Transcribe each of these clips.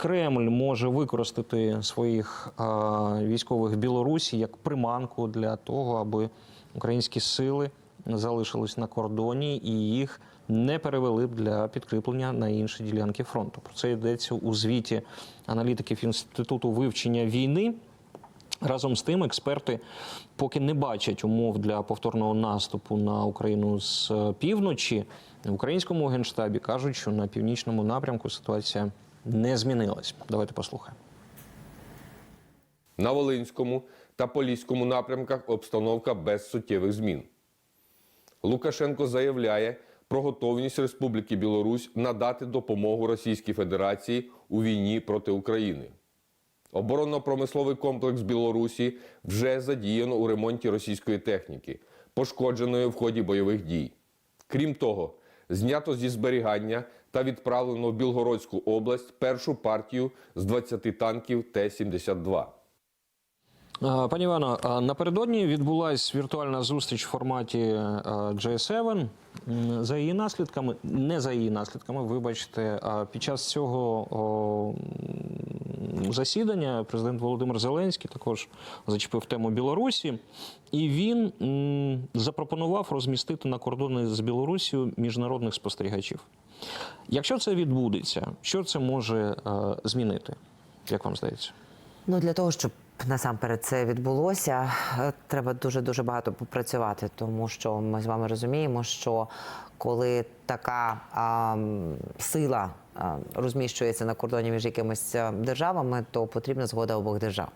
Кремль може використати своїх військових в Білорусі як приманку для того, аби українські сили залишились на кордоні і їх не перевели б для підкріплення на інші ділянки фронту. Про це йдеться у звіті аналітиків інституту вивчення війни. Разом з тим, експерти поки не бачать умов для повторного наступу на Україну з е, півночі. В українському генштабі кажуть, що на північному напрямку ситуація не змінилась. Давайте послухаємо. На Волинському та Поліському напрямках обстановка без суттєвих змін. Лукашенко заявляє про готовність Республіки Білорусь надати допомогу Російській Федерації у війні проти України. Оборонно-промисловий комплекс Білорусі вже задіяно у ремонті російської техніки, пошкодженої в ході бойових дій. Крім того, знято зі зберігання та відправлено в Білгородську область першу партію з 20 танків Т-72. Е, Пані Івано, е, напередодні відбулася віртуальна зустріч в форматі е, J7. За її наслідками, не за її наслідками, вибачте, під час цього засідання президент Володимир Зеленський також зачепив тему Білорусі, і він м, запропонував розмістити на кордони з Білорусією міжнародних спостерігачів. Якщо це відбудеться, що це може е, змінити? Як вам здається? Ну для того, щоб насамперед це відбулося, е, треба дуже дуже багато попрацювати, тому що ми з вами розуміємо, що коли така а, сила розміщується на кордоні між якимись державами, то потрібна згода обох держав.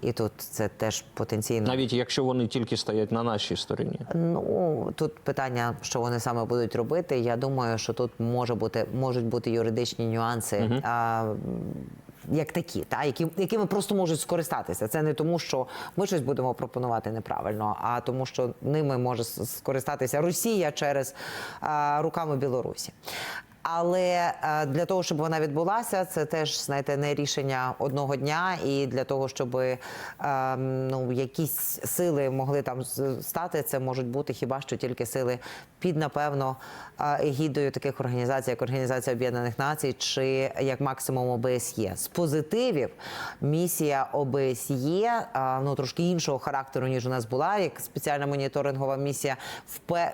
І тут це теж потенційно Навіть якщо вони тільки стоять на нашій стороні. Ну тут питання, що вони саме будуть робити. Я думаю, що тут може бути можуть бути юридичні нюанси. А, як такі, та які якими просто можуть скористатися. Це не тому, що ми щось будемо пропонувати неправильно, а тому, що ними може скористатися Росія через а, руками Білорусі. Але е, для того, щоб вона відбулася, це теж знаєте, не рішення одного дня. І для того, щоб е, ну якісь сили могли там стати, це можуть бути хіба що тільки сили під напевно е, егідою таких організацій, як Організація Об'єднаних Націй чи як максимум ОБСЄ. З позитивів місія ОБСЄ ну трошки іншого характеру ніж у нас була, як спеціальна моніторингова місія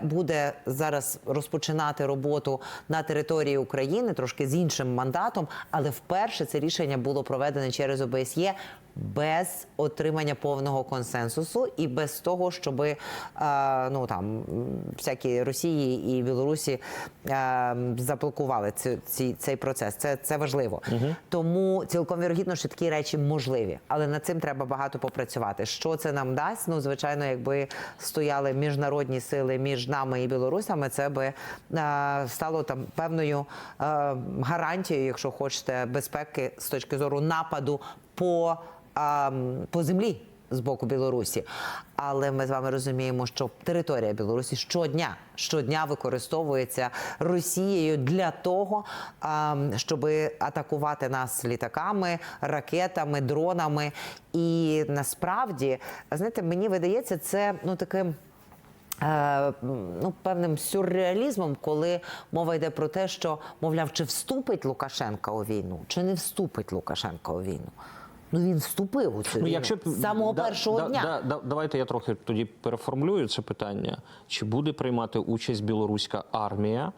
буде зараз розпочинати роботу на території України трошки з іншим мандатом, але вперше це рішення було проведене через ОБСЄ без отримання повного консенсусу і без того, щоб е, ну там всякі Росії і Білорусі е, заблокували цю, ці, цей процес. Це, це важливо. Тому цілком вірогідно, що такі речі можливі, але над цим треба багато попрацювати. Що це нам дасть? Ну звичайно, якби стояли міжнародні сили між нами і білорусами, це би е, стало там певною е, гарантією, якщо хочете, безпеки з точки зору нападу по, е, по землі. З боку Білорусі, але ми з вами розуміємо, що територія Білорусі щодня щодня використовується Росією для того, щоб атакувати нас літаками, ракетами, дронами. І насправді, знаєте, мені видається, це ну таким. е, Ну, певним сюрреалізмом, коли мова йде про те, що мовляв, чи вступить Лукашенка у війну, чи не вступить Лукашенка у війну. Ну він вступив у цю війну з самого да- першого да- дня. да- да- давайте я трохи тоді переформулюю це питання. Чи буде приймати участь білоруська армія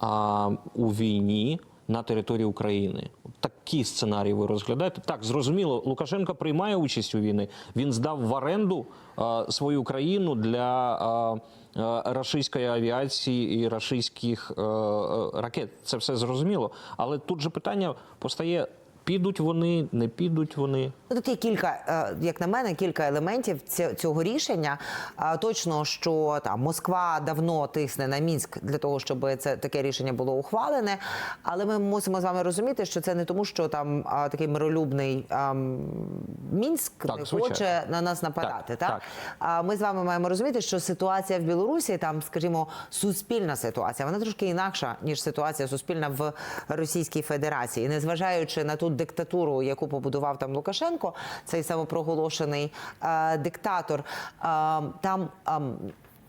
а, у війні на території України? Такі сценарії ви розглядаєте? Так, зрозуміло, Лукашенко приймає участь у війні. Він здав в оренду а, свою країну для а, рашистської авіації і рашистських а, а, ракет. Це все зрозуміло. Але тут же питання постає: підуть вони, не підуть вони. Ну, Тут є кілька, е, як на мене, кілька елементів цього рішення. Точно, що там Москва давно тисне на Мінськ для того, щоб це таке рішення було ухвалене. Але ми мусимо з вами розуміти, що це не тому, що там такий миролюбний Мінськ Так, не звичайно. хоче на нас нападати. Так, Так, так. Ми з вами маємо розуміти, що ситуація в Білорусі, там, скажімо, суспільна ситуація, вона трошки інакша ніж ситуація суспільна в Російській Федерації, незважаючи на ту диктатуру, яку побудував там Лукашенко, цей самопроголошений е, диктатор. Е, там.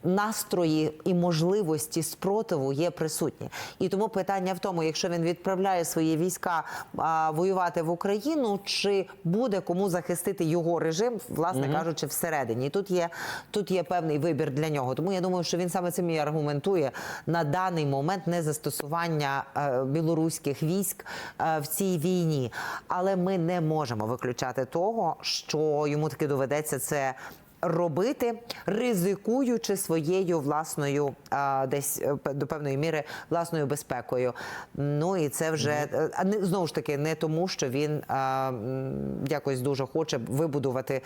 Настрої і можливості спротиву є присутні. І тому питання в тому, якщо він відправляє свої війська а, воювати в Україну, чи буде кому захистити його режим, власне кажучи, всередині. І тут є тут є певний вибір для нього. Тому я думаю, що він саме цим і аргументує на даний момент не застосування е, білоруських військ е, в цій війні. Але ми не можемо виключати того, що йому таки доведеться це. Робити, ризикуючи своєю власною десь е, до певної міри власною безпекою. Ну і це вже е, а не знову ж таки не тому, що він якось дуже хоче вибудувати.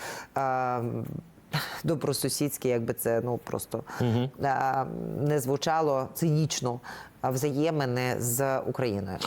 Добросусідські, якби це ну просто а, не звучало цинічно взаємини з Україною.